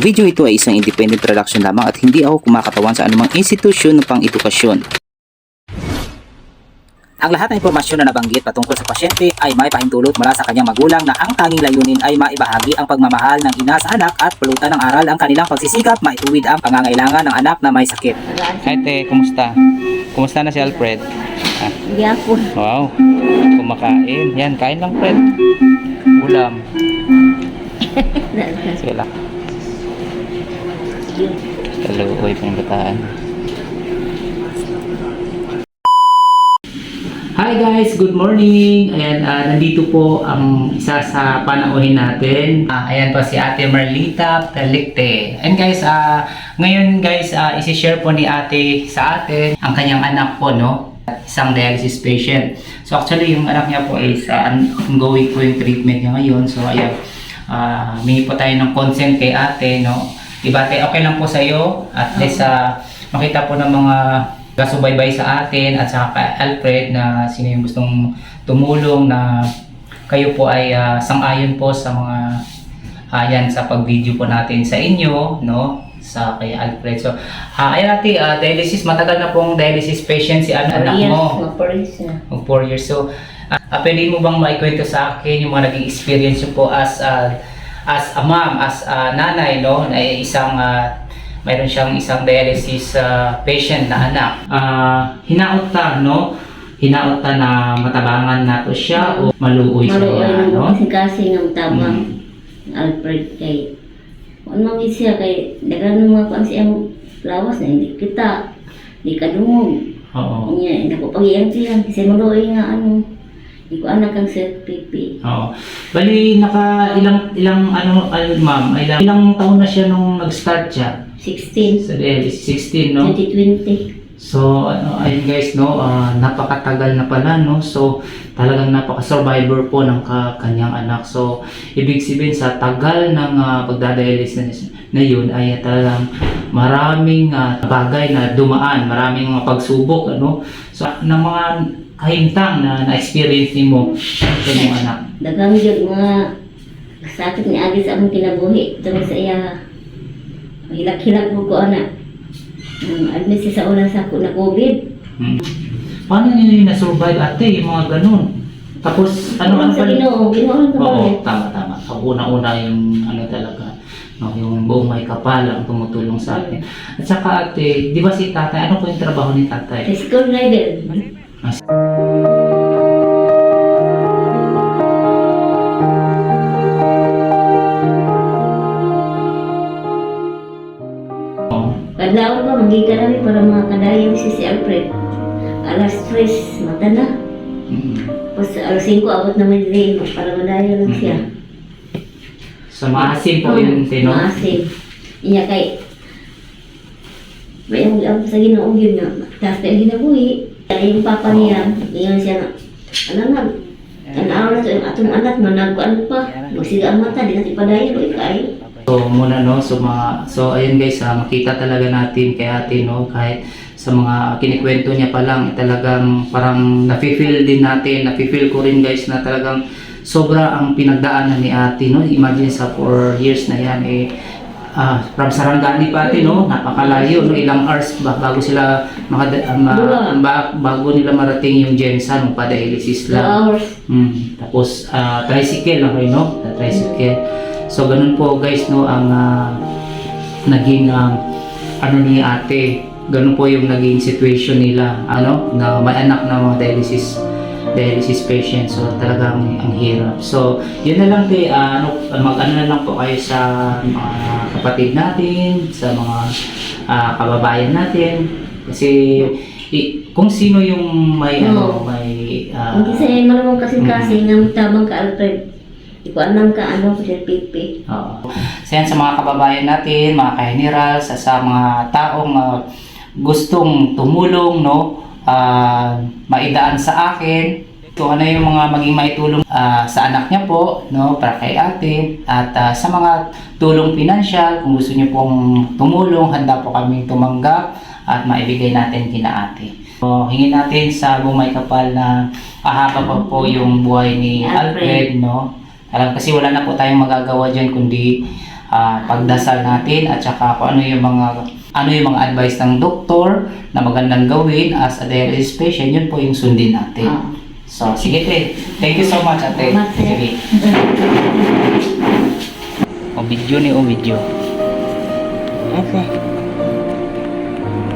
Ang video ito ay isang independent production lamang at hindi ako kumakatawan sa anumang institusyon ng pang-edukasyon. Ang lahat ng impormasyon na nabanggit patungkol sa pasyente ay may pahintulot mula sa kanyang magulang na ang tanging layunin ay maibahagi ang pagmamahal ng ina sa anak at pulutan ng aral ang kanilang pagsisikap maituwid ang pangangailangan ng anak na may sakit. Hi te, kumusta? Kumusta na si Alfred? Hindi ako. Wow, kumakain. Yan, kain lang Fred. Ulam. Sige lang. Kaluoy pa yung bataan. Hi guys, good morning. Ayan, ah, nandito po ang isa sa panauhin natin. Ah, ayan po si Ate Marlita Pelikte. And guys, ah, ngayon guys, ah, isi-share po ni Ate sa atin ang kanyang anak po, no? Isang dialysis patient. So actually, yung anak niya po is ah, ongoing po yung treatment niya ngayon. So ayan, ah, humingi po tayo ng consent kay ate, no? Diba ate, okay lang po sa iyo? At least ah, makita po ng mga kasubaybay sa atin at saka kay Alfred na sino yung gustong tumulong na kayo po ay ah, sang-ayon po sa mga ayan sa pag-video po natin sa inyo, no? Sa kay Alfred. So, ah ayan ate, ah, dialysis, matagal na pong dialysis patient si an- anak mo. Mapalis na. Mag 4 years. So, uh, pwede mo bang maikwento sa akin yung mga naging experience po as a, as a mom, as a nanay, no? Na isang, uh, mayroon siyang isang dialysis uh, patient na anak. Uh, hinaot ta, no? Hinaot ta na matabangan na to siya o maluoy Maluoy siya, na no? kasi ng tabang Mm. Alfred kay ano man siya kay dagan mga kuan siya lawas na hindi kita di kadungog Oo. niya hindi ko pag-iyan siya kasi maluoy nga ano hindi ko anak ang self PP Oo. Bali, naka ilang, ilang, ano, ano ma'am, ilang, ilang taon na siya nung nag-start siya? 16 Sa dialysis, 16, no? 2020 So, ano, ayun guys, no, ah, napakatagal na pala, no? So, talagang napaka-survivor po ng ka- kanyang anak. So, ibig sabihin sa tagal ng uh, pagdadialysis na, yun, ay talagang maraming ah, bagay na dumaan, maraming mga pagsubok, ano? So, ng mga kahintang na na-experience ni mo sa iyong anak. dagang yun mga sakit ni Agi sa among kinabuhi tungod sa iya hilak-hilak ko ko anak um, admit siya sa unang sako na COVID Hmm. Paano yung na-survive ate, yung mga ganun? Tapos, ano ano ang sa Ginoo Ginoo Oo, tama, tama. Ang una-una yung ano talaga, no, yung buong may kapal ang tumutulong sa atin. At saka ate, di ba si tatay, ano po yung trabaho ni tatay? school driver Ah, namin para mga kadayon si si Alfred alas 3 mata na Mm. tapos alas 5 abot naman din para madayon lang siya So, maasim po yung tino. Maasim. Inya kay may ang ang sa Ginoo yun nga. Tapos kay ginabuhi, kaya yung papa niya, iyon siya na, ano na, tanaw na to, yung atong anak, managkuan pa, magsiga ang mata, di natin padayon, o ikayo. So, muna no, so mga, so ayun guys, ha, makita talaga natin kay ate no, kahit sa mga kinikwento niya pa lang, eh, talagang parang nafe-feel din natin, nafe-feel ko rin guys na talagang sobra ang pinagdaanan ni ate no. Imagine sa 4 years na yan eh ah, from Sarangani pa ate no, napakalayo no, ilang hours ba, bago sila makada, ah, ma, ba- bago nila marating yung Jensa nung pa-dialysis Two lang. Mm, tapos ah, tricycle kayo, no? Na tricycle. So ganun po guys no ang ah, naging um, ano ni ate. Ganun po yung naging situation nila, ano, na may anak na mga dialysis dialysis patient. So talagang ang hirap. So yun na lang te, ah, ano, mag-ano na lang po kayo sa mga kapatid natin, sa mga ah, kababayan natin. Kasi i- kung sino yung may ano, may ah, Hindi sa iyo malamang kasi kasi nga tabang ka Alfred. Di ko alam ka ano siya pipi. Oo. So yan sa mga kababayan natin, mga ka-general, sa, sa mga taong ah, gustong tumulong, no, ah, maidaan sa akin, kung ano yung mga maging maitulong ah, sa anak niya po, no, para kay ate, at ah, sa mga tulong pinansyal, kung gusto niyo pong tumulong, handa po kaming tumanggap at maibigay natin kina ate. So, hingin natin sa bumay kapal na ahaba pa po yung buhay ni Alfred. Alfred, no? Alam kasi wala na po tayong magagawa diyan kundi ah, pagdasal natin at saka kung ano yung mga ano yung mga advice ng doktor na magandang gawin as a dialysis patient, yun po yung sundin natin. Ah. So, sige te. Thank you so much ate. Sige. O video ni o video. Okay.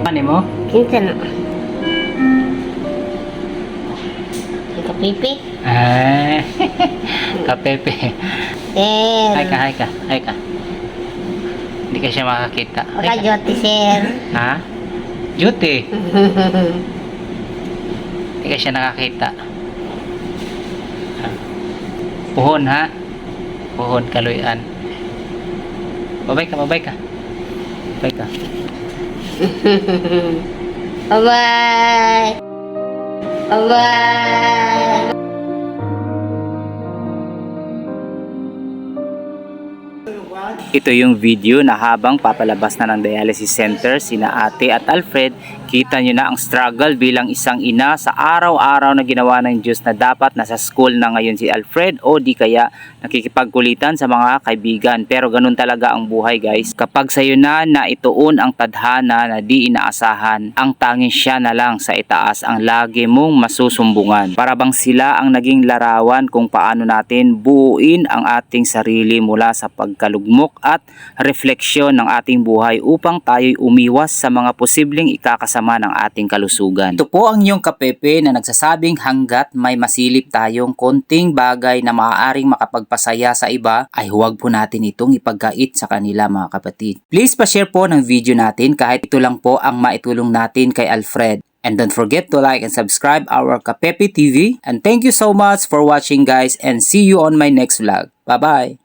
Ano mo? Kinsa na. Kapipi. Ah, kapepe. Sir. Hi ka, hi ka, hi ka. Hindi ka siya makakita. Hi ka. Makajote, sir. Ha? Duty. Hindi ka siya nakakita. Puhon ha? Puhon, kaluyan. Babay ka, babay ka. Babay ka. Bye-bye. Bye-bye. Ito yung video na habang papalabas na ng dialysis center sina ate at Alfred, kita nyo na ang struggle bilang isang ina sa araw-araw na ginawa ng Diyos na dapat nasa school na ngayon si Alfred o di kaya nakikipagkulitan sa mga kaibigan. Pero ganun talaga ang buhay guys. Kapag sa'yo na na ituon ang tadhana na di inaasahan, ang tanging siya na lang sa itaas ang lagi mong masusumbungan. Para bang sila ang naging larawan kung paano natin buuin ang ating sarili mula sa pagkalugmok at refleksyon ng ating buhay upang tayo'y umiwas sa mga posibleng ikakasama ng ating kalusugan. Ito po ang iyong kapepe na nagsasabing hanggat may masilip tayong konting bagay na maaaring makapagpasaya sa iba ay huwag po natin itong ipagkait sa kanila mga kapatid. Please pa-share po ng video natin kahit ito lang po ang maitulong natin kay Alfred. And don't forget to like and subscribe our Kapepe TV. And thank you so much for watching guys and see you on my next vlog. Bye-bye!